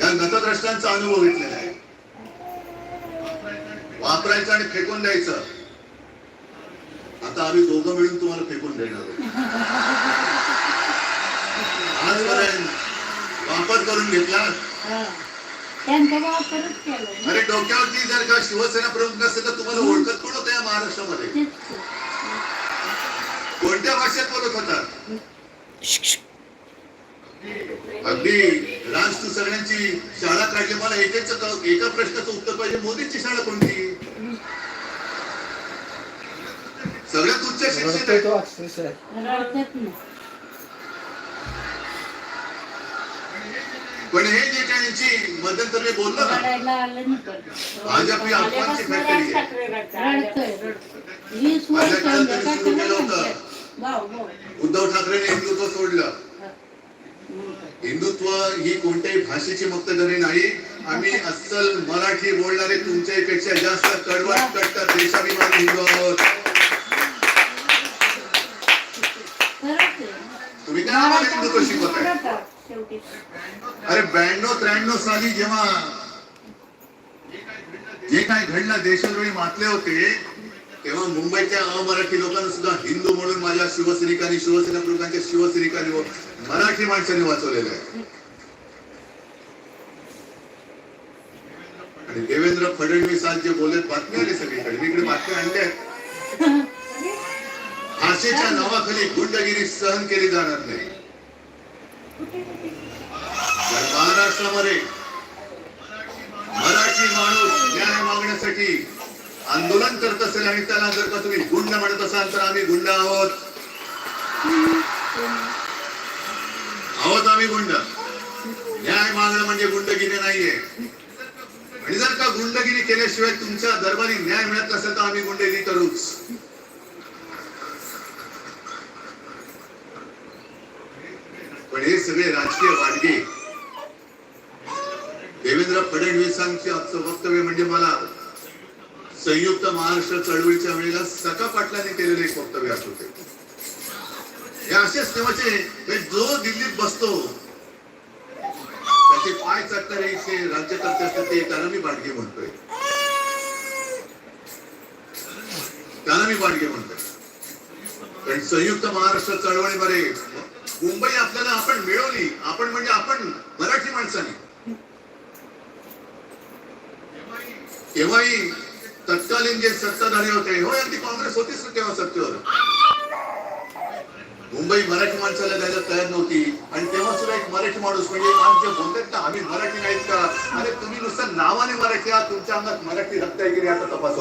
या गतद्रष्टांचा अनुभव घेतलेला आहे. वापरायचं आणि फेकून द्यायचं. आता आम्ही दोघं मिळून तुम्हाला फेकून देणार. आजपर्यंत वापर करून घेतला? अरे डोक्यावरती जर का शिवसेना प्रमुख नसेल तर तुम्हाला ओळखत कोण होतं या महाराष्ट्रामध्ये. कोणत्या भाषेत बोलत होता? अगदी. राज तू सगळ्यांची शाळा काढली. मला एकेच एका प्रश्नाचं उत्तर पाहिजे. मोदींची शाळा कोणती? सगळ्यात उच्च शिक्षित आहे. पण हे जे काही यांची मध्यंतर मी बोललो ना भाजप ही अफवांची फॅक्टरी आहे. उद्धव ठाकरेने हिंदुत्व सोडलं. हिंदुत्व ही कोणत्याही भाषेची मुक्तधरी नाही. आम्ही अस्सल मराठी बोलणारे तुमच्यापेक्षा जास्त कडवट कट्टर देशाभिमानी हिंदू आहोत. तुम्ही काय आम्हाला हिंदुत्व शिकवताय? अरे ब्याण्णव त्र्याण्णव साली जेव्हा जे काय घडलं देशद्रोही मातले होते तेव्हा मुंबईच्या अमराठी लोकांना सुद्धा हिंदू म्हणून माझ्या शिवसैनिकांनी शिवसेना प्रमुखांच्या शिवसैनिकांनी मराठी माणसांनी वाचवलेलं आहे. आणि देवेंद्र फडणवीस आज जे बोलत बातम्या आले सगळीकडे. मी इकडे बातम्या आणल्या भाषेच्या नावाखाली गुंडगिरी सहन केली जाणार नाही. महाराष्ट्रामध्ये मराठी माणूस न्याय मागण्यासाठी आंदोलन करत असेल आणि त्याला जर का तुम्ही गुंड म्हणत असाल तर आम्ही गुंड आहोत. आहोत आम्ही गुंड. न्याय मागणं म्हणजे गुंडगिरी नाहीये. आणि जर का गुंडगिरी केल्याशिवाय तुमच्या दरबारी न्याय मिळत नसेल तर आम्ही गुंडगिरी करूच. पण हे सगळे राजकीय वाटगे देवेंद्र फडणवीसांचे आजचं वक्तव्य म्हणजे मला संयुक्त महाराष्ट्र चळवळीच्या वेळेला सका पाटलांनी केलेले एक वक्तव्य आठवते हे असेच तेव्हाचे जो दिल्लीत बसतो त्याचे पाय चाकणारे इथे राज्यकर्ते असतात ते त्याला मी बाडगे म्हणतोय. त्याला मी बाडगे म्हणतोय. पण संयुक्त महाराष्ट्र चळवळीमध्ये मुंबई आपल्याला आपण मिळवली आपण म्हणजे आपण मराठी माणसाने. तेव्हाही तत्कालीन जे सत्ताधारी होते हो यांनी काँग्रेस होतीच ना तेव्हा सत्तेवर. मुंबई मराठी माणसाला द्यायला तयार नव्हती. आणि तेव्हा सुद्धा एक मराठी माणूस म्हणजे आज जे बोलतात ना आम्ही मराठी नाहीत का? अरे तुम्ही नुसतं नावाने मराठी आहात तुमच्या अंगात मराठी रक्त आहे की नाही आता तपासावं